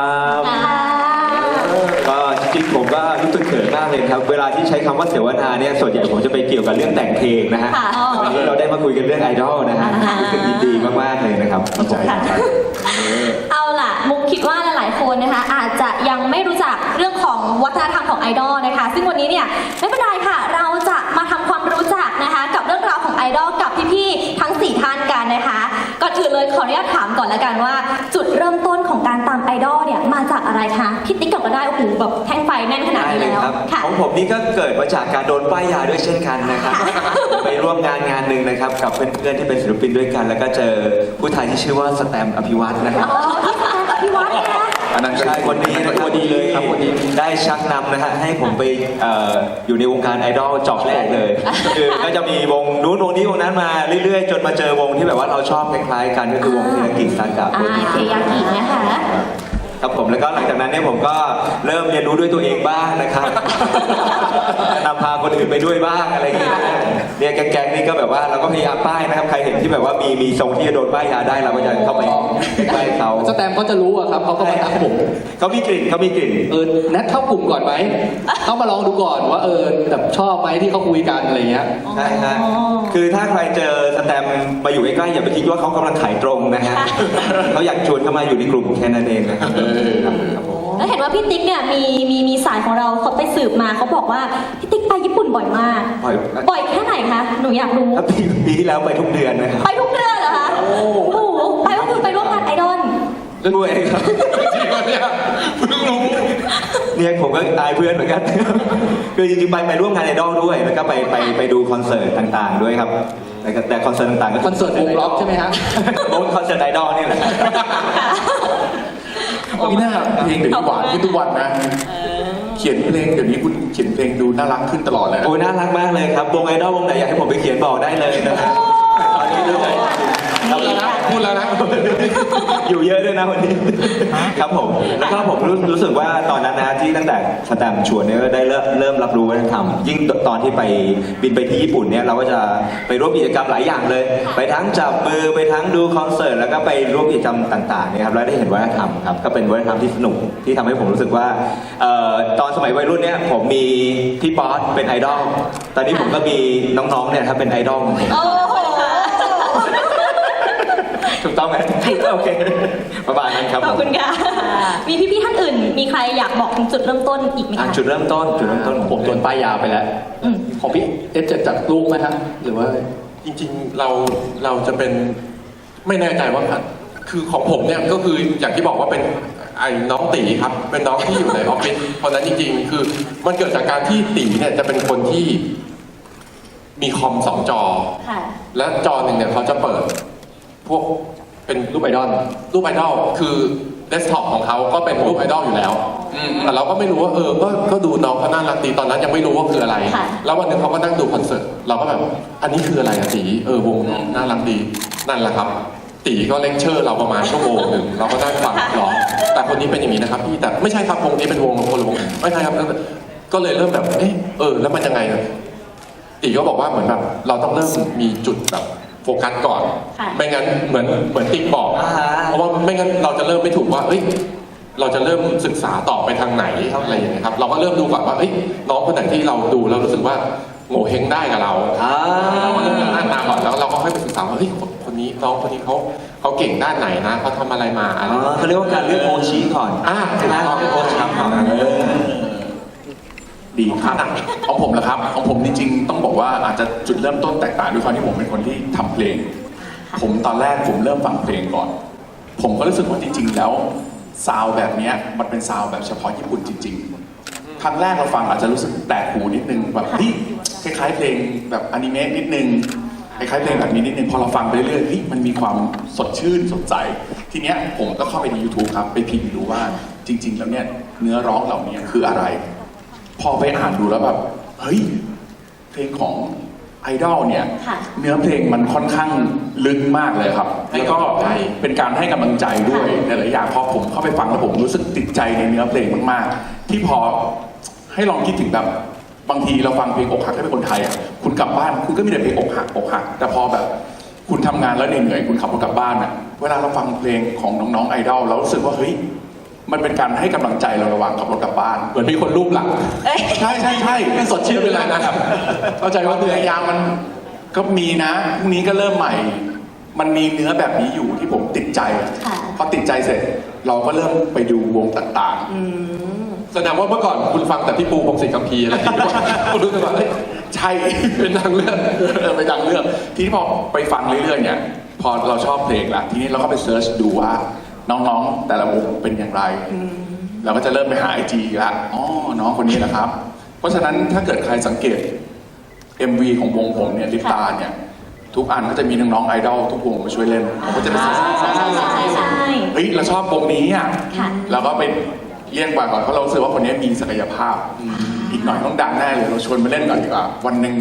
ครับค่ะก็จริงๆผมก็รู้สึกเขินมากเลยครับ เวลาที่ใช้คำว่าเสวนาเนี่ยส่วนใหญ่ผมจะไปเกี่ยวกับเรื่องแต่งเพลงนะฮะค่ะ วันนี้เราได้มาคุยกันเรื่องไอดอลนะฮะอ่ารู้สึกยินดีมากๆเลยนะครับค่ะ เอาล่ะ มุกคิดว่าหลายๆคนนะคะ อาจจะยังไม่รู้จักเรื่องของวัฒนธรรมของไอดอลนะคะ ซึ่งวันนี้เนี่ยไม่เป็นไรค่ะ เราจะมาทำความรู้จักนะคะ กับเรื่องราวของไอดอลกับพี่ๆทั้ง 4 ท่านกันนะคะก่ อนอื่นเลยขออนุญาตถามก่อนแล้วกันว่า จุดเริ่มต้นของการตามไอดอลเนี่ยมาจากอะไรคะพี่ติ๊กก่อนก็ได้โอ้โหแบบแท่งไฟแน่นขนาดได้นี้เลยแล้วครับค่ะ ของผมนี่ก็เกิดมาจากการโดนป้ายยาด้วยเช่นกันนะครับ ไปร่วมงานงานหนึ่งนะครับ กับเพื่อนๆที่เป็นศิลปินด้วยกัน แล้วก็เจอผู้ชายที่ชื่อว่าสแตมป์อภิวัตนะครับ อ๋อพี่วัดนะ อันนั้นใช่คนนี้นะครับคนดีเลยครับคนดีได้ชักนำนะฮะให้ผมไปเอ่ออยู่ในวงการไอดอลจอบแรกเลยคือก็จะมีวงนู้นวงนี้วงนั้นมาเรื่อยๆ จนมาเจอวงที่แบบว่าเราชอบคล้ายๆกันก็คือวงเทกิซังกับอ่าเคยากินะคะ ครับผมแล้วก็หลังจากนั้นเนี่ยผมก็เริ่มเรียนรู้ด้วยตัวเองบ้างนะครับนำพาคนอื่นไปด้วยบ้างอะไรอย่างเงี้ยนะเนี่ยแก๊งๆนี่ก็แบบว่าเราก็พยายามป้ายนะครับใครเห็นที่แบบว่ามีมีทรงที่จะโดนป้ายยาได้เราก็จะเข้าไปใกล้เขาสแตมป์เขาจะรู้อะครับเขาก็มาทักผมเขามีกลิ่นเขามีกลิ่นเออนัดเข้ากลุ่มก่อนไหมเข้ามาลองดูก่อนว่าเออแบบชอบไหมที่เขาคุยกันอะไรเงี้ยใช่ฮะคือถ้าใครเจอสแตมป์มาอยู่ใกล้ๆอย่าไปคิดว่าเขากำลังขายตรงนะฮะเขาอยากชวนเข้ามาอยู่ในกลุ่มแค่นั้นเองนะครับครับครับผมแล้วเห็นว่าพี่ติ๊กเนี่ยมีมีมีสายของเราเขาไปสืบมาเขาบอกว่าพี่ติ๊กไปญี่ปุ่นบ่อยมาก บ่อยบ่อยแค่ไหนคะหนูอยากรู้ถ้าปีปีที่แล้วไปทุกเดือนนะครับ ไปทุกเดือนเหรอคะโอ้ โหไปก็คือไปร่วมงานไอดอล ด้วยครับจริงเนี่ยเพิ่งรู้เนี่ยผมก็อายเพื่อนเหมือนกัน คือจริงๆไปไปร่วมงานไอดอลด้วย แล้วก็ไปไปไปดูคอนเสิร์ตต่างๆ ด้วยครับ แต่ก็แต่คอนเสิร์ตต่างๆก็คอนเสิร์ตวงล็อกใช่ไหมฮะวงคอนเสิร์ตไอดอลนี่แหละ นี่น่าเพลงเดี๋ยวนี้หวานขึ้นทุกวันนะ เขียนเพลงเดี๋ยวนี้คุณเขียนเพลงดูน่ารักขึ้นตลอดเลยนะ โอ้ยน่ารักมากเลยครับวงไอดอลวงไหนอยากให้ผมไปเขียนบอกได้เลยนะครับตอนนี้ รู้ใจครับพูดแล้วนะ อยู่เยอะด้วยนะวันนี้ ครับผม แล้วก็ผมรู้รู้สึกว่าตอนนั้นนะที่ตั้งแต่สแตมป์ชวนเนี่ยก็ได้เริ่มเริ่มรับรู้วัฒนธรรมยิ่งตอนที่ไปบินไปที่ญี่ปุ่นเนี่ยเราก็จะไปร่วมกิจกรรมหลายอย่างเลย ไปทั้งจับมือไปทั้งดูคอนเสิร์ตแล้วก็ไปร่วมกิจกรรมต่างๆเนี่ยครับแล้วได้เห็นวัฒนธรรมครับก็เป็นวัฒนธรรมที่สนุกที่ทำให้ผมรู้สึกว่าเอ่อตอนสมัยวัยรุ่นเนี่ยผมมีพี่ป๊อตเป็นไอดอลตอนนี้ผมก็มีน้องๆเนี่ยครับเป็นไอดอลของผมโอ้โห ถูกต้องไหมโอเคประมาณนั้นครับขอบผมคุณค่ะ มีพี่ๆท่านอื่น มีใครอยากบอกถึงจุดเริ่มต้นอีกไหมอะคะจุดเริ่มต้นจุดเริ่มต้นผมโดนป้ายยาไปแล้วอืมของพี่เอฟเจ็ดจากลูกไหมฮะหรือว่าจริงๆเราเราจะเป็นไม่แน่ใจว่าคือของผมเนี่ยก็คืออย่างที่บอกว่าเป็นไอ้น้องตีครับ เป็นน้องที่อยู่ในออฟฟิศเพราะฉะนั้นจริงๆ คือ มันเกิดจากการที่ตีเนี่ยจะเป็นคนที่มีคอมสองจอค่ะและจอหนึ่งเนี่ยเขาจะเปิด พวก เป็นรูปไอดอลรูปไอดอลคือเดสก์ท็อปของเขาก็เป็นรูปไอดอลอยู่แล้วแต่เราก็ไม่รู้ว่าเออก็ก็ดูน้องเขาน่ารักดีตอนนั้นยังไม่รู้ว่าคืออะไร ค่ะ แล้ววันหนึ่งเขาก็นั่งดูคอนเสิร์ตเราก็แบบอันนี้คืออะไรอะตีเออวงน้องน่ารักดีนั่นแหละครับ ตีก็เลคเชอร์เราประมาณชั่วโมงหนึ่งเราก็นั่งฟังหรอแต่คนนี้เป็นอย่างนี้นะครับพี่แต่ไม่ใช่ครับวงนี้เป็นวงคนละวงไม่ใช่ครับก็เลยเริ่มแบบเอ๊ะเออแล้วมันยังไงอะ ตีก็บอกว่าเหมือนแบบเราต้องเริ่มมีจุดแบบ โฟกัสก่อน ค่ะไม่งั้นเหมือนเหมือนติ๊กบอก อ่าฮะ เพราะว่าไม่งั้นเราจะเริ่มไม่ถูกว่าเอ้ยเราจะเริ่มศึกษาต่อไปทางไหนอะไรอย่างเงี้ยครับ เราก็เริ่มดูก่อนว่าเอ้ยน้องคนไหนที่เราดูแล้วรู้สึกว่าโง่เฮงได้กับเราอ่าเราก็เริ่มจากหน้าตาก่อนแล้วเราก็ค่อยไปศึกษาว่าเฮ้ยคนคนนี้น้องคนนี้เขาเขาเก่งด้านไหนนะเขาทำอะไรมาอะไรอ๋อเขาเรียกว่าการเลือกโอชีก่อนอ่าใช่ไหมเลือกโอชีก่อนเออ ดีครับของผมเหรอครับของผมจริงๆ ต้องบอกว่าอาจจะจุดเริ่มต้นแตกต่างด้วยความที่ผมเป็นคนที่ทำเพลง ผมตอนแรกผมเริ่มฟังเพลงก่อน ผมก็รู้สึกว่าจริง ๆ แล้วซาวด์แบบเนี้ยมันเป็นซาวด์แบบเฉพาะญี่ปุ่นจริง ๆ ครั้งแรกเราฟังอาจจะรู้สึกแปลกหูนิดนึงแบบนี่คล้ายๆเพลงแบบอนิเมะนิดนึงคล้ายๆเพลงแบบนี้นิดนึงพอเราฟังไปเรื่อยๆเฮ้ยมันมีความสดชื่นสดใสทีเนี้ยผมก็เข้าไปใน YouTube ครับไปพิมพ์ดูว่าจริง ๆ แล้วเนี่ยเนื้อร้องเหล่านี้คืออะไร พอไปอ่านดูแล้วแบบเฮ้ยเพลงของไอดอลเนี่ย ค่ะเนื้อเพลงมันค่อนข้างลึกมากเลยครับให้แล้วก็กำลังใจเป็นการให้กำลังใจด้วยหลายๆอย่างพอผมเข้าไปฟังแล้วผมรู้สึกติดใจในเนื้อเพลงมากๆ ที่พอให้ลองคิดถึงแบบบางทีเราฟังเพลงอกหักถ้าเป็นคนไทยอะคุณกลับบ้านคุณก็มีแต่เพลงอกหักอกหัก แต่พอแบบ คุณทำงานแล้วเหนื่อยๆคุณขับรถกลับบ้านอะเวลาเราฟังเพลงของน้องๆไอดอลเรารู้สึกว่าเฮ้ย มันเป็นการให้กำลังใจเราระหว่างขับรถกลับบ้าน เหมือนมีคนรูปหลัง เอ้ย ใช่ใช่ใช่ไม่สดชื่นเลยนะครับ เข้าใจคว่าว่าเหพนื่อยยายามมันก็มีนะพรุ่งนี้ก็เริ่มใหม่ มันมีเนื้อแบบนี้อยู่ที่ผมติดใจค่ะ พอติดใจเสร็จ เราก็เริ่มไปดูวงต่างแสดงว่าเมื่อก่อนคุณฟังแต่พี่ปูพงศิษฐ์คัมภีร์อะไรอย่างเงี้ยคุณรู้สึกว่าเอ้ยๆใช่ เป็นนางเลือดเออไปดังเรื่องทีนี้พอไปฟังเรื่อยๆเนี่ย พอเราชอบเพลงละทีนี้เราก็ไปเซิร์ชดูว่า น้องๆ แต่ละวงเป็นอย่างไร เราก็จะเริ่มไปหาไอจีละอ๋อน้องคนนี้นะครับ เพราะฉะนั้นถ้าเกิดใครสังเกต MV ของวงผมเนี่ยลิปตาเนี่ย ทุกอันก็จะมีน้องๆไอดอลทุกวงมาช่วยเล่นก็จะเป็นใช่ใช่ใช่ใช่เฮ้ยเราชอบวงนี้อะค่ะเราก็ไปเลี่ยนกว่าก่อนเพราะเรารู้สึกว่าคนนี้มีศักยภาพ อีกหน่อยต้องดังแน่เลยเราชวนมาเล่นก่อนดีกว่าวันหนึ่ง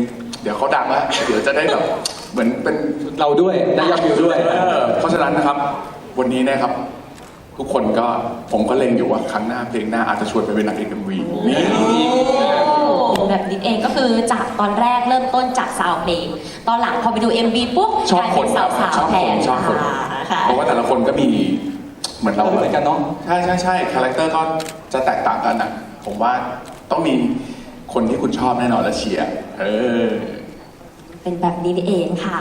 เดี๋ยวเขาดังแล้วเดี๋ยวจะได้แบบเหมือนเป็นเราด้วยได้ยอดวิวด้วย เออเพราะฉะนั้นนะครับ วันนี้นะครับ ทุกคนก็ผมก็เล็งอยู่ว่าครั้งหน้าเพลงหน้าอาจจะชวนไปเป็นนางเอกเอ็มวีนี่แบบนี้เองก็คือจากตอนแรกเริ่มต้นจากซาวด์เพลงตอนหลังพอไปดู MV ปุ๊บชอบกลายคเป็นนสาวชอบๆแทคนนชอบคนค่ะเพราะว่าแต่ละคนก็มีเหมือนเราไม่เหมือนกันเนอะใช่ใช่ใช่คาแรคเตอร์ก็จะแตกต่างกันอะผมว่าต้องมีคนที่คุณชอบแน่นอนและเชียร์เออเป็นแบบนี้นี่เองค่ะ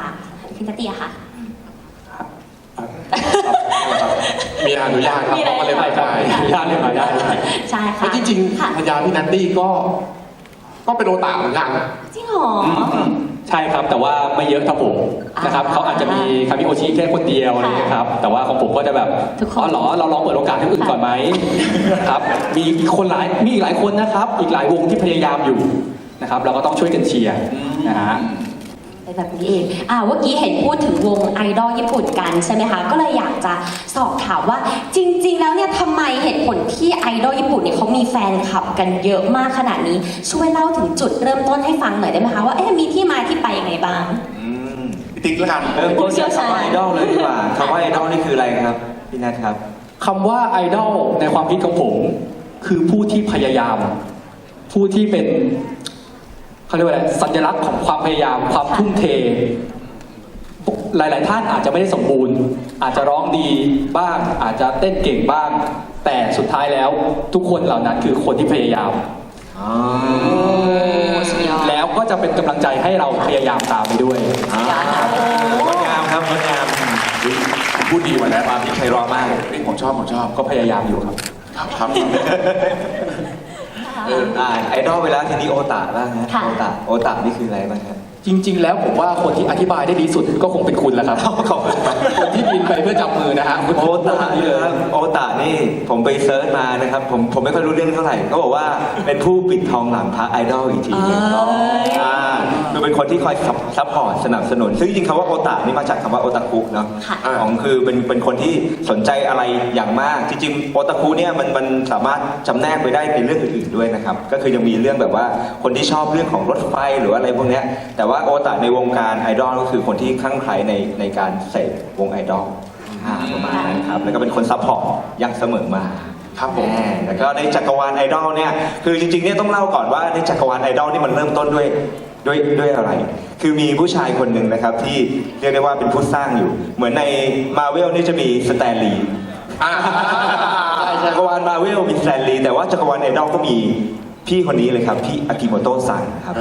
พี่นัตเตียค่ะ มีอนุญาตครับเขาก็เลยไปได้อนุญาตเรียกมาได้ใช่เพค่ะราะจริงค่ะๆพยาพี่นัตตี้ก็ก็เป็นโอตาเหมือนกันจริงเหรอใช่ครับแต่ว่าไม่เยอะเท่าผมนะครับอ่าเขาอาจจะมีคามิโอชิแค่คนเดียวอะไรอย่างเงี้ยครับแต่ว่าของผมก็จะแบบทุกคนอ๋อเหรอเราลองเปิดโอกาสให้คนอื่นก่อนไหมครับมีอีกคนหลายมีอีกหลายคนนะครับ อีกหลายวงที่พยายามอยู่นะครับ เราก็ต้องช่วยกันเชียร์นะฮะ เป็นแบบนี้เองอ่าเมื่อกี้เห็นพูดถึงวงไอดอลญี่ปุ่นกันใช่ไหมคะ ก็เลยอยากจะสอบถามว่าจริง ๆ แล้วเนี่ยทำไมเหตุผลที่ไอดอลญี่ปุ่นเนี่ยเขามีแฟนคลับกันเยอะมากขนาดนี้ ช่วยเล่าถึงจุดเริ่มต้นให้ฟังหน่อยได้ไหมคะว่าเอ๊ะมีที่มาที่ไปยังไงบ้าง อืมพี่ติ๊กแล้วกันเริ่มต้นจากคำว่าไอดอลเลยดีกว่าคำว่าไอดอลนี่คืออะไรครับพี่นัทครับ คำว่าไอดอลในความคิดของผม คือผู้ที่พยายาม ผู้ที่เป็น เขาเรียกว่าอะไรสัญลักษณ์ของความพยายามความทุ่มเท หลาย ๆ ท่านอาจจะไม่ได้สมบูรณ์ อาจจะร้องดีบ้าง อาจจะเต้นเก่งบ้าง แต่สุดท้ายแล้วทุกคนเหล่านั้นคือคนที่พยายามสุดยอดแล้วก็จะเป็นกำลังใจให้เราพยายามตามไปด้วยอ่างดงามครับงดงามพูดดีกว่าแล้วความที่ไพเราะมากนี่ผมชอบผมชอบก็พยายามอยู่ครับ ครับครับเอออ่า ไอดอลไปแล้วทีนี้โอตาบ้างฮะค่ะ โอตาโอตานี่คืออะไรบ้างครับ จริง ๆ แล้วผมว่าคนที่อธิบายได้ดีสุดก็คงเป็นคุณแหละครับ ขอบคุณครับ คนที่บินไปเพื่อจับมือนะฮะคุณโอตานี่นี่เลเลยยโอตานี่ผมไปเซิร์ชมานะครับ ผมผมไม่ค่อยรู้เรื่องเท่าไหร่ก็บอกว่าเป็นผู้ปิดทองหลังพระไอดอลอีกทีหนึงเอ้ยอ่าคือเป็นคนที่คอยซัพพอร์ตสนับสนุน ซึ่งจริงๆคำว่าโอตานี่มาจากคำว่าโอตาคุเนาะค่ะ ของคือเป็นเป็นคนที่สนใจอะไรอย่างมาก จริงๆโอตาคุเนี่ยมันมันสามารถจำแนกไปได้ในเรื่องอื่นๆด้วยนะครับ ก็คือยังมีเรื่องแบบว่าคนที่ชอบเรื่องของรถไฟหรือว่าอะไรพวกเนี้ยแต่ว่าโอตาในวงการไอดอลก็คือคนที่คลั่งไคล้ในในการเสพวงไอดอลอ่าประมาณนั้นครับ แล้วก็เป็นคนซัพพอร์ตอย่างเสมอมา ครับผมแหแล้วก็ในจักรวาลไอดอลเนี่ย คือจริงๆเนี่ยต้องเล่าก่อนว่าในจักรวาลไอดอลนี่มันเริ่มต้นด้วยด้วยด้วยอะไร คือมีผู้ชายคนหนึ่งนะครับที่เรียกได้ว่าเป็นผู้สร้างอยู่ เหมือนในมาเวลนี่จะมีสแตนลีย์อ่าจักรวาลมาเวลมีสแตนลีย์แต่ว่าจักรวาลไอดอลก็มี พี่คนนี้เลยครับพี่อากิโมโตะซังครับ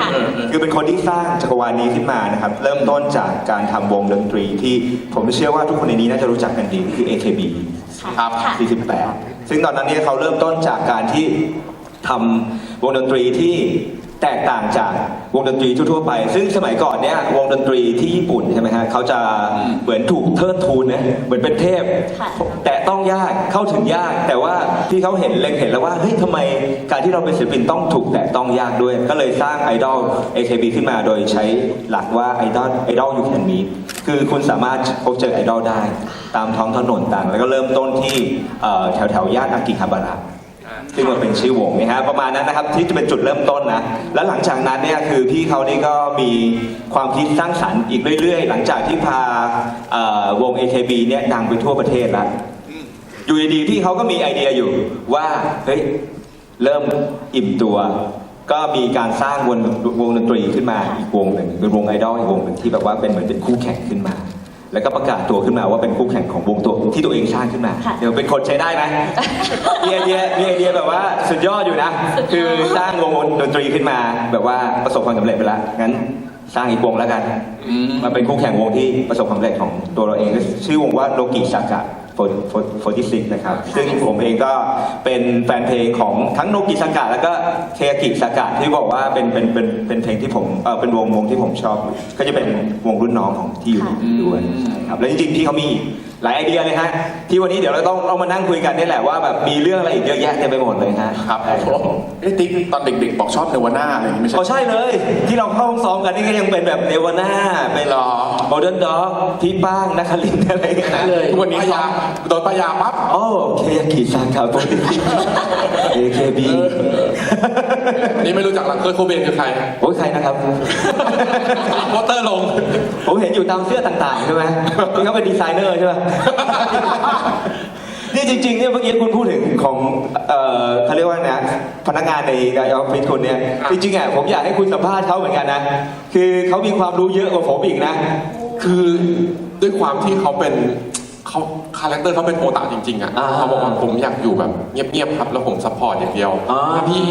ค่ะคือเป็นคนที่สร้างจักรวาลนี้ขึ้นมานะครับ เริ่มต้นจากการทำวงดนตรีที่ผมเชื่อว่าทุกคนในนี้น่าจะรู้จักกันดีคือ AKB ครับ ค่ะ 48 ซึ่งตอนนั้นเนี่ยเขาเริ่มต้นจากการที่ทำวงดนตรีที่ แตกต่างจากวงดนตรีทั่วๆไป ซึ่งสมัยก่อนเนี่ยวงดนตรีที่ญี่ปุ่นใช่ไหมฮะเขาจะเหมือนถูกเทิดทูนนะเหมือนเป็นเทพค่ะแต่ต้องยากเข้าถึงยาก แต่ว่าที่เขาเห็นเล็งเห็นแล้วว่าเฮ้ยทำไมการที่เราเป็นศิลปินต้องถูกแตะต้องยากด้วย ก็เลยสร้างไอดอล AKB ขึ้นมาโดยใช้หลักว่าไอดอลไอดอลยูแคนมีคือคุณสามารถพบเจอไอดอลได้ ตามท้องถนนต่าง แล้วก็เริ่มต้นที่เอ่อแถวแถวๆย่านอากิฮาบาระ ซึ่งมันเป็นชื่อวงนะฮะประมาณนั้นนะครับที่จะเป็นจุดเริ่มต้นนะ แล้วหลังจากนั้นเนี่ยคือพี่เขานี่ก็มีความคิดสร้างสรรค์อีกเรื่อย ๆ หลังจากที่พาเอ่อวง AKB เนี่ยดังไปทั่วประเทศแล้วอยู่ดีๆพี่เขาก็มีไอเดียอยู่ว่าเฮ้ยเริ่มอิ่มตัว ก็มีการสร้างวงวงดนตรีขึ้นมาอีกวงหนึ่งเป็นวงไอดอลอีกวงหนึ่งที่แบบว่าเป็นเหมือนเป็นคู่แข่งขึ้นมา แล้วก็ประกาศตัวขึ้นมาว่าเป็นคู่แข่งของวงตัวที่ตัวเองสร้างขึ้นมา ค่ะเดี๋ยวเป็นคนใช้ได้ไหมมีไอเดียมีไอเดียแบบว่าสุดยอดอยู่นะคือสร้างวงดนตรีขึ้นมา แบบว่าประสบความสำเร็จไปแล้วงั้นสร้างอีกวงแล้วกันอืมมาเป็นคู่แข่งวงที่ประสบความสำเร็จของตัวเราเองก็ชื่อวงว่าโลกิซากะ โฟร์ติซิกนะครับ ซึ่งผมเองก็เป็นแฟนเพลงของทั้งโนกิซากะแล้วก็เคยากิซากะที่บอกว่าเป็นเป็นเป็นเป็นเพลงที่ผมเออเป็นวงวงที่ผมชอบ ก็จะเป็นวงรุ่นน้องของที่อยู่ในนี้ด้วยครับแล้วจริงๆที่เขามีหลายไอเดียเลยฮะที่วันนี้เดี๋ยวเราต้องเรามานั่งคุยกันนี่แหละว่าแบบมีเรื่องอะไรอีกเยอะแยะเต็มไปหมดเลยฮะครับผมเอ้ติ๊กตอนเด็กๆบอกชอบเนวาน่าอะไรอย่างงี้ไม่ใช่อ๋อใช่เลย ที่เราเข้าห้องซ้อมกันนี่ก็ยังเป็นแบบเนวาน่าเป็นหรอ โมเดิร์นด็อกพี่ป้างนัคลินทร์อะไรอย่างเงี้ยนะเลยทุกวันนี้ยาโดนปายาปั๊บ โอ้เคยากิซังครับผม AKB นี่ไม่รู้จักหลังเคยโคเบนคือใครโอ้ยใครนะครับ โปสเตอร์ลง ผมเห็นอยู่ตามเสื้อต่างๆใช่ไหมที่เขาเป็นดีไซเนอร์ใช่ไหม นี่จริงๆเนี่ยเมื่อกี้คุณพูดถึงของเอ่อเขาเรียกว่านะพนักงานในในออฟฟิศคุณเนี่ยจริงๆอะผมอยากให้คุณสัมภาษณ์เขาเหมือนกันนะ คือเขามีความรู้เยอะกว่าผมอีกนะ คือด้วยความที่เขาเป็นเขาคาแรคเตอร์เขาเป็นโอตาจริงๆอะอ่าเขาบอกว่าผมอยากอยู่แบบเงียบๆครับแล้วผมซัพพอร์ตอย่างเดียวอ่า ถ้าพี่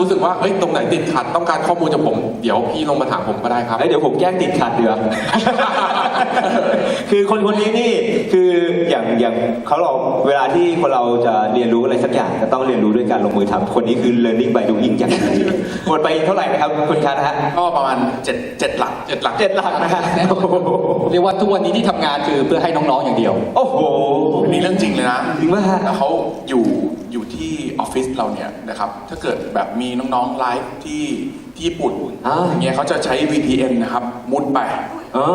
รู้สึกว่าเอ้ยตรงไหนติดขัดต้องการข้อมูลจากผม เดี๋ยวพี่ลงมาถามผมก็ได้ครับเอ้ยเดี๋ยวผมแกล้งติดขัดเดือ คือคนคนนี้นี่คืออย่างอย่างเขาเราเวลาที่คนเราจะเรียนรู้อะไรสักอย่างก็ต้องเรียนรู้ด้วยการลงมือทำคนนี้คือ learning by doing อย่างดีหมดไปเท่าไหร่นะครับคุณคะนะฮะก็ประมาณเจ็ดเจ็ดหลักเจ็ดหลัก เจ็ดหลักนะฮะเรียกว่าทุกวันนี้ที่ทำงานคือเพื่อให้น้องๆอย่างเดียว โอ้โห อันนี้เรื่องจริงเลยนะจริงป่ะฮะ แล้วเขาอยู่อยู่ที่ออฟฟิศเราเนี่ยนะครับถ้าเกิดแบบมีน้องๆไลฟ์ที่ที่ญี่ปุ่นอ่า อย่างเงี้ยเขาจะใช้ VPN นะครับมุดไปอ๋อ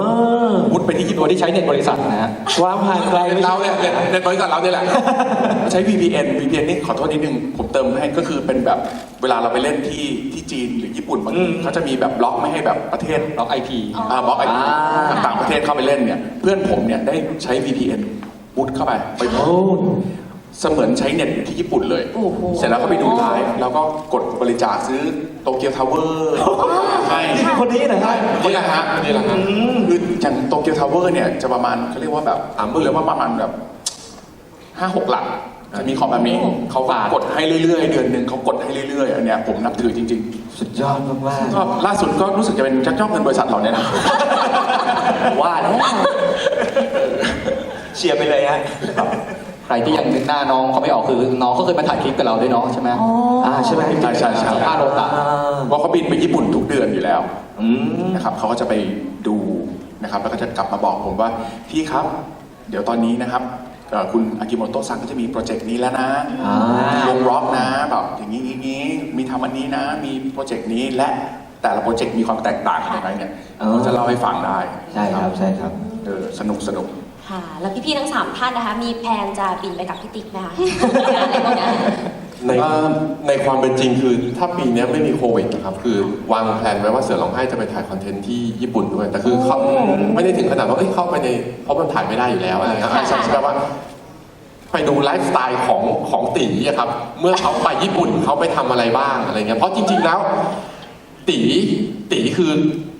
มุดไปที่ญี่ตัปุ่วนที่ใช้เน็ตบริษัทนะฮะความห่างไกลไม่ใช่ เราเนี่ยเนี่ยในบริษัทเราเนี่ยแหละ ใช้ VPN VPN นี่ขอโทษนิดนึง ผมเติมให้ก็คือเป็นแบบเวลาเราไปเล่นที่ที่จีนหรือญี่ปุ่นบางทีเขาจะมีแบบบล็อกไม่ให้แบบประเทศล็อกไอพีอ่าบล็อกไออ่า ต่างประเทศเข้าไปเล่นเนี่ย เพื่อนผมเนี่ยได้ใช้ VPN มุดเข้าไปไปโอ้เสมือนใช้เน็ตอยู่ที่ญี่ปุ่นเลย โอ้โห เสร็จแล้วก็ไปดูไลฟ์แล้วก็กดบริจาคซื้อ โตเกียวทาวเวอร์ให้คนนี้นะฮะนี่แหละฮะนี่แหละฮะคืออย่างโตเกียวทาวเวอร์เนี่ยจะประมาณเขาเรียกว่าแบบอ่าเรียกว่าประมาณแบบห้าหกหลักจะมีของแบบนี้เขาก็กดให้เรื่อยๆ เดือนหนึ่งเขากดให้เรื่อยๆอันเนี้ยผมนับถือจริงสุดยอดมากๆก็ล่าสุดก็รู้สึกจะเป็นจักจ้องเงินบริษัทเราเนี่ยนะว่าแล้วๆเชียร์ไปเลยฮะ ใครที่ยังนึกหน้าน้องเขาไม่ออกคือน้องเขาเคยมาถ่ายคลิปกับเราด้วยเนาะใช่ไหมอ๋ออ่าใช่ไหมใช่ใช่ใช่สัมภาษณ์โรตะ เพราะเขาบินไปญี่ปุ่นทุกเดือนอยู่แล้วอืม นะครับเขาก็จะไปดูนะครับแล้วก็จะกลับมาบอกผมว่าพี่ครับ เดี๋ยวตอนนี้นะครับเอ่อคุณอากิโมโตะซังก็จะมีโปรเจกต์นี้แล้วนะอ่าวงร็อกนะแบบอย่างนี้อย่างนี้มีทำอันนี้นะ มีโปรเจกต์นี้และแต่ละโปรเจกต์มีความแตกต่างยังไงเนี่ยอ๋อเขาจะเล่าให้ฟังได้ใช่ครับใช่ครับ เออสนุกสนุก ค่ะ แล้วพี่ๆทั้งสามท่านนะคะ มีแพลนจะบินไปกับพี่ติ๊กไหมคะงานอะไรพวกเนี้ยในในความเป็นจริงคือถ้าปีเนี้ยไม่มีโควิดนะครับคือวางแผนไว้ว่าเสือร้องไห้จะไปถ่ายคอนเทนต์ที่ญี่ปุ่นด้วยแต่คือเขาไม่ได้ถึงขนาดว่าเอ้ยเข้าไปในเพราะมันถ่ายไม่ได้อยู่แล้วอะไรเงี้ยค่ะใช่ใช่ไหมว่าไปดูไลฟ์สไตล์ของของตีอะครับ เมื่อเขาไปญี่ปุ่นเขาไปทำอะไรบ้างอะไรเงี้ยเพราะจริง ๆแล้ว ตีตีคือ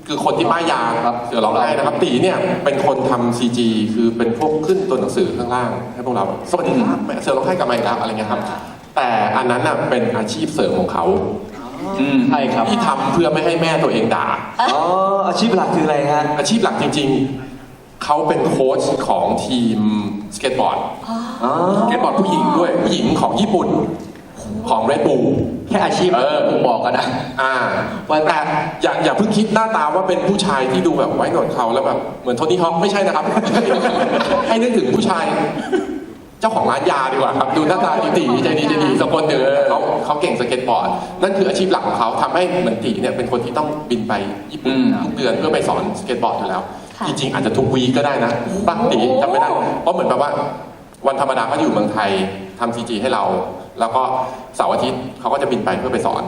คือคนที่ป้ายยาครับเสือร้องไห้นะครับตีเนี่ยเป็นคนทำซีจีคือเป็นพวกขึ้นตัวหนังสือข้างล่าง ให้พวกเราแบบสวัสดีครับแม่เสือร้องไห้กลับมาอีกแล้วอะไรเงี้ยครับ แต่อันนั้นน่ะเป็นอาชีพเสริมของเขาอืมใช่ครับที่ทำเพื่อไม่ให้แม่ตัวเองด่า อ๋ออาชีพหลักคืออะไรฮะอาชีพหลักจริงๆ เขาเป็นโค้ชของทีมสเก็ตบอร์ด อ๋อ สเก็ตบอร์ดผู้หญิงด้วยผู้หญิงของญี่ปุ่นของเรดบูแค่อาชีพเออผมบอกกันนะอ่าแต่อย่าอย่าเพิ่งคิดหน้าตาว่าเป็นผู้ชายที่ดูแบบไว้หนวดเขาแล้วแบบเหมือนโทนี่ฮอปไม่ใช่นะครับ ให้นึกถึงผู้ชาย เจ้าของร้านยาดีกว่าครับ ดูหน้าตาตีๆใจดีใจดีสักคนหนึ่งแต่เขาเขาเก่งสเก็ตบอร์ด นั่นคืออาชีพหลักของเขาทำให้เหมือนตีเนี่ยเป็นคนที่ต้องบินไปญี่ปุ่นอืมทุกเดือนเพื่อไปสอนสเก็ตบอร์ดอยู่แล้วค่ะจริงๆอาจจะทุกวีคก็ได้นะป้าตีจำไม่ได้เพราะเหมือนแบบว่าวันธรรมดาเขาอยู่เมืองไทยทำซีจีให้เรา แล้วก็เสาร์อาทิตย์เขาก็จะบินไปเพื่อไปสอน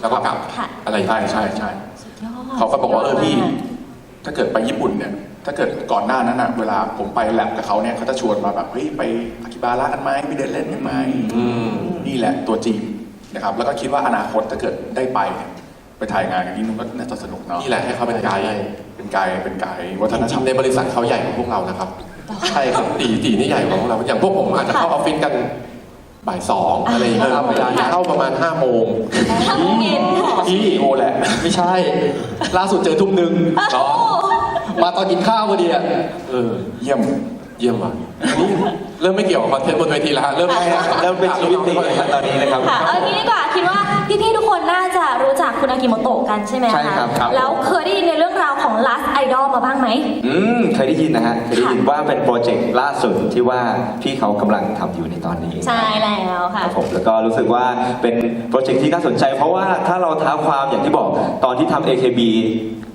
แล้วก็กลับค่ะ อะไรอย่างใช่เงี้ยใช่ใช่ สุดยอดเขาก็บอกว่าเออพี่ ถ้าเกิดไปญี่ปุ่นเนี่ย ถ้าเกิดก่อนหน้านั้นอะเวลาผมไปแลบกับเขาเนี่ยเขาจะชวนมาแบบเฮ้ยไปอากิบาระกันไหมไปเดินเล่นกันไหมอืม นี่แหละตัวจริงนะครับ แล้วก็คิดว่าอนาคตถ้าเกิดได้ไปเนี่ยไปถ่ายงานกันที่นู่นก็น่าจะสนุกเนาะนี่แหละให้เขาเป็นไกด์ เป็นไกด์เป็นไกด์วัฒนธรรมทำในบริษัทเขาใหญ่กว่าพวกเรานะครับ ใช่ครับตีตีนี่ใหญ่กว่าพวกเรา อย่างพวกผมอาจจะเข้าออฟฟิศกัน บ่ายสองอะไรอย่างเงี้ยครับเวลาเข้าประมาณห้าโมงทำเย็นพี่โอแหละ ไม่ใช่ ล่าสุดเจอทุ่มหนึ่งโอ้มาตอนกินข้าวพอดีอะเออเยี่ยมเยี่ยมว่ะอันนี้เริ่มไม่เกี่ยวกับคอนเทนต์บนเวทีแล้วฮะเริ่มเริ่มเป็นชีวิตจริงนะครับตอนนี้นะครับค่ะเอางี้ดีกว่าคิดว่า พี่ๆทุกคนน่าจะรู้จักคุณอากิโมโตะกันใช่ไหมคะใช่ครับครับ แล้วเคยได้ยินในเรื่องราวของ Last Idol มาบ้างไหม อืมเคยได้ยินนะฮะเคยได้ยินว่าเป็นโปรเจกต์ล่าสุดที่ว่าพี่เขากำลังทำอยู่ในตอนนี้ ใช่แล้วคค่ะ รับผมแล้วก็รู้สึกว่าเป็นโปรเจกต์ที่น่าสนใจ เพราะว่าถ้าเราท้าความอย่างที่บอกตอนที่ทำ AKB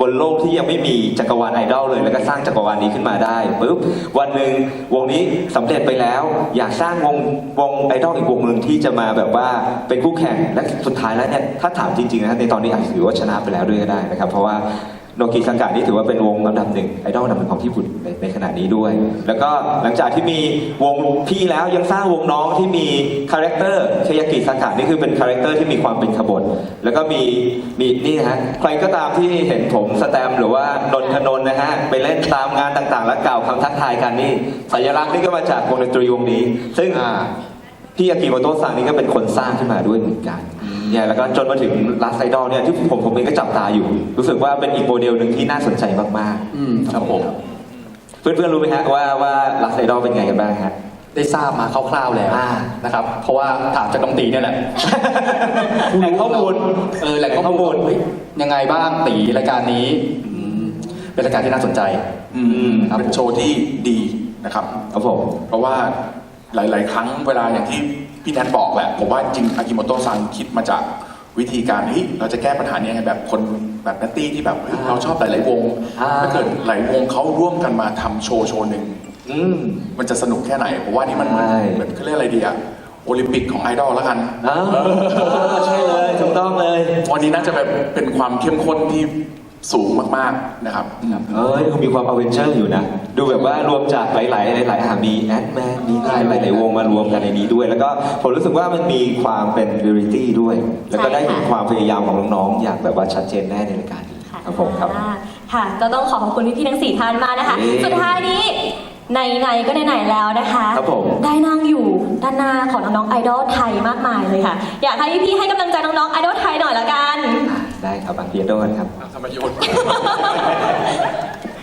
บนโลกที่ยังไม่มีจักรวาลไอดอลเลย แล้วก็สร้างจักรวาลนี้ขึ้นมาได้ปุ๊บวันหนึ่งวงนี้สำเร็จไปแล้ว อยากสร้างวงวงไอดอลอีกวงหนึ่งที่จะมาแบบว่าเป็นคู่แข่งและสุดท้ายแล้วเนี่ยถ้าถามจริงๆนะในตอนนี้อาจจะถือว่าชนะไปแล้วด้วยก็ได้นะครับ เพราะว่า โนกิสังกัดนี่ถือว่าเป็นวงอันดับหนึ่งไอดอลอันดับหนึ่งของญี่ปุ่นในในขณะนี้ด้วย แล้วก็หลังจากที่มีวงพี่แล้วยังสร้างวงน้องที่มีคาแรคเตอร์เคยากิสังกัดนี่คือเป็นคาแรคเตอร์ที่มีความเป็นขบวนแล้วก็มีมีนี่นะฮะใครก็ตามที่เห็นผมสแตมป์หรือว่านนทนนท์นะฮะไปเล่นตามงานต่างๆ แล้วกล่าวคำทักทายกันนี่สัญลักษณ์นี่ก็มาจากวงดนตรีวงนี้ ซึ่งอ่าพี่อากิโมโตะซังนี่ก็เป็นคนสร้างขึ้นมาด้วยเหมือนกัน เนี่ยแล้วก็จนมาถึงลาสไซดอลเนี่ยที่ผมผมเองก็จับตาอยู่ รู้สึกว่าเป็นอีกโมเดลหนึ่งที่น่าสนใจมากอืมครับผมๆเพื่อนๆรู้ไหมฮะว่าว่าลาสไซดอลเป็นไงกันบ้างฮะ ได้ทราบมาคร่าวๆแล้วอ่านะครับ เพราะว่าถามจากน้องตีเนี่ยแหละแหล่งข้อมูลเออแหล่งข้อมูลเฮ้ยยังไงบ้างตีรายการนี้อืมเป็นรายการที่น่าสนใจ อืมครับเป็นโชว์ที่ดีนะครับ ครับผม เพราะว่าหลาย ๆ ครั้งเวลาอย่างที่ พี่แนทบอกแหละผมว่าจริงอากิโมโตะซังคิดมาจากวิธีการเฮ้ยเราจะแก้ปัญหานี้ยังไงแบบคนแบบนัตตี้ที่แบบเฮ้ยเราชอบหลาย ๆ วง อ่า ถ้าเกิดหลายวงเขาร่วมกันมาทำโชว์โชว์หนึ่ง อืม มันจะสนุกแค่ไหนผมว่านี่มันเหมือนใช่ เหมือนเขาเรียกอะไรดีอะโอลิมปิกของไอดอลแล้วกันอ้าวใช่เลย ถูกต้องเลย วันนี้น่าจะแบบเป็นความเข้มข้นที่ สูงมากๆนะครับอืมเอ้ยมีความอเวนเจอร์อยู่นะ ดูแบบว่ารวมจากหลาย ๆ หลายๆอ่ามีแอดแมนมีหลายหลายๆวงมารวมกันในนี้ด้วย แล้วก็ผมรู้สึกว่ามันมีความเป็นเรียลิตี้ด้วย แล้วก็ได้เห็นความพยายามของน้อง ๆ อย่างแบบว่าชัดเจนแน่ในรายการนี้ครับผมครับอ่าค่ะ ก็ต้องขอขอบคุณพี่ๆทั้งสี่ท่านมากนะคะเย้สุดท้ายนี้ไหนๆก็ไหนๆแล้วนะคะครับผมได้นั่งอยู่ด้านหน้าของน้องๆไอดอลไทยมากมายเลยค่ะ อยากให้พี่ๆให้กำลังใจน้องๆไอดอลไทยหน่อยละกัน ครับอังเกีโดนครับธรรมโยน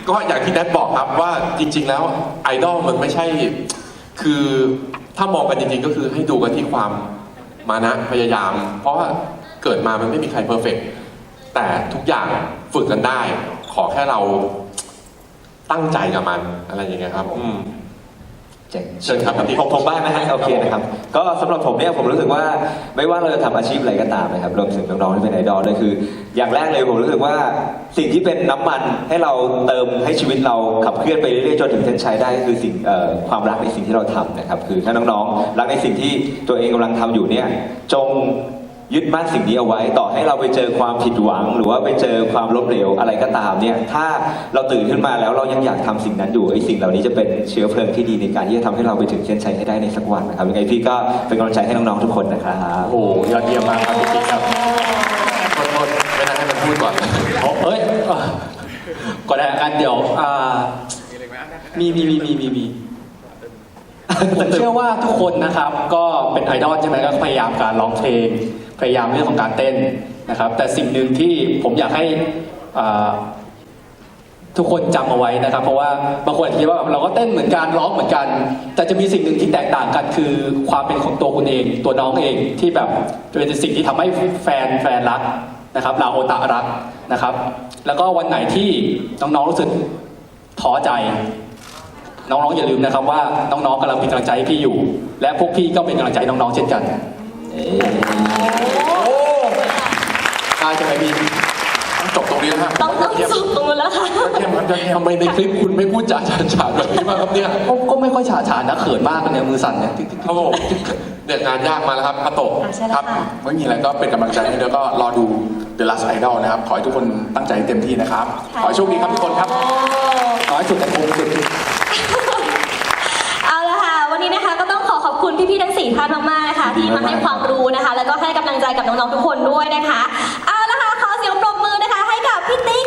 ก็อย่างที่แนทบอกครับว่าจริง ๆ แล้วไอดอลมันไม่ใช่ คือถ้ามองกันจริง ๆ ก็คือให้ดูกันที่ความมานะพยายาม เพราะว่าเกิดมามันไม่มีใครเพอร์เฟกแต่ทุกอย่างฝึกกันได้ ขอแค่เราตั้งใจกับมันอะไรอย่างเงี้ยครับผม เจ๋งเชิญครับผมผมบ้างนะฮะโอเคนะครับก็สำหรับผมเนี่ยผมรู้สึกว่าไม่ว่าเราจะทำอาชีพอะไรก็ตามนะครับรวมถึงน้องๆที่เป็นไอดอลด้วยคือ อย่างแรกเลยผมรู้สึกว่าสิ่งที่เป็นน้ำมันให้เราเติมให้ชีวิตเราขับเคลื่อนไปเรื่อยๆจนถึงเส้นชัยได้ก็คือสิ่งเอ่อความรักในสิ่งที่เราทำนะครับคือถ้าน้องๆ รักในสิ่งที่ตัวเองกำลังทำอยู่เนี่ยจง ยึดมั่นสิ่งนี้เอาไว้ ต่อให้เราไปเจอความผิดหวัง หรือว่าไปเจอความล้มเหลวอะไรก็ตามเนี่ย ถ้าเราตื่นขึ้นมาแล้วเรายังอยากทำสิ่งนั้นอยู่ไอ้สิ่งเหล่านี้จะเป็นเชื้อเพลิงที่ดีในการที่จะทำให้เราไปถึงเส้นชัยให้ได้ในสักวันนะครับยังไงพี่ก็เป็นกำลังใจให้น้องๆทุกคนนะครับ โอ้โหยอดเยี่ยมมากครับพี่ครับโทษโทษไม่น่าให้มันพูดก่อนโอ้เอ้ยอะก่อนนะกันเดี๋ยวอ่ามีมีมีมีมีมีผมเชื่อว่าทุกคนนะครับ ก็เป็นไอดอลใช่ไหมก็พยายามการร้องเพลง พยายามเรื่องของการเต้นนะครับ แต่สิ่งหนึ่งที่ผมอยากให้ทุกคนจำเอาไว้นะครับ เพราะว่าบางคนอาจจะคิดว่าเราก็เต้นเหมือนกันร้องเหมือนกัน แต่จะมีสิ่งหนึ่งที่แตกต่างกัน คือความเป็นของตัวคุณเอง ตัวน้องเองที่แบบเป็นสิ่งที่ทำให้แฟนแฟนรักนะครับเราโอตะรักนะครับ แล้วก็วันไหนที่น้องๆรู้สึกท้อใจ น้องๆอย่าลืมนะครับว่าน้องๆกำลังเป็นกำลังใจให้พี่อยู่ และพวกพี่ก็เป็นกำลังใจน้องๆเช่นกัน ได้ใช่ไหมพี่ต้องจบตรงนี้นะฮะต้องต้องเยี่ยมสุดตรงนู้นแล้วค่ะ เยี่ยมครับยอดเยี่ยมทำไมในคลิปคุณไม่พูดจาฉานฉานแบบนี้มางครับเนี่ยก็ก็ไม่ค่อยฉาฉานนะเขินมากกันเนี่ยมือสั่นเนี่ยครับผมเนี่ยงานยากมาแล้วครับพระโตะอะใช่แล้ครัวบค่ะ ไม่มีอะไรก็เป็นกำลังใจให้แล้วก็รอดู The Last Idol นะครับ ขอให้ทุกคนตั้งใจเต็มที่นะครับ ขอให้โชคดีครับทุกคนครับน้อยสุดแต่คงสุดเอาละค่ะ วันนี้นะคะก็ต้องขอขอบคุณพี่ๆทั้งสี่ท่านมากๆนะคะ ที่มาให้ความรู้นะคะ แล้วก็ให้กำลังใจกับน้องๆทุกคนด้วยนะคะ เอาละค่ะขอเสียงปรบมือนะคะ ให้กับพี่ติ๊ก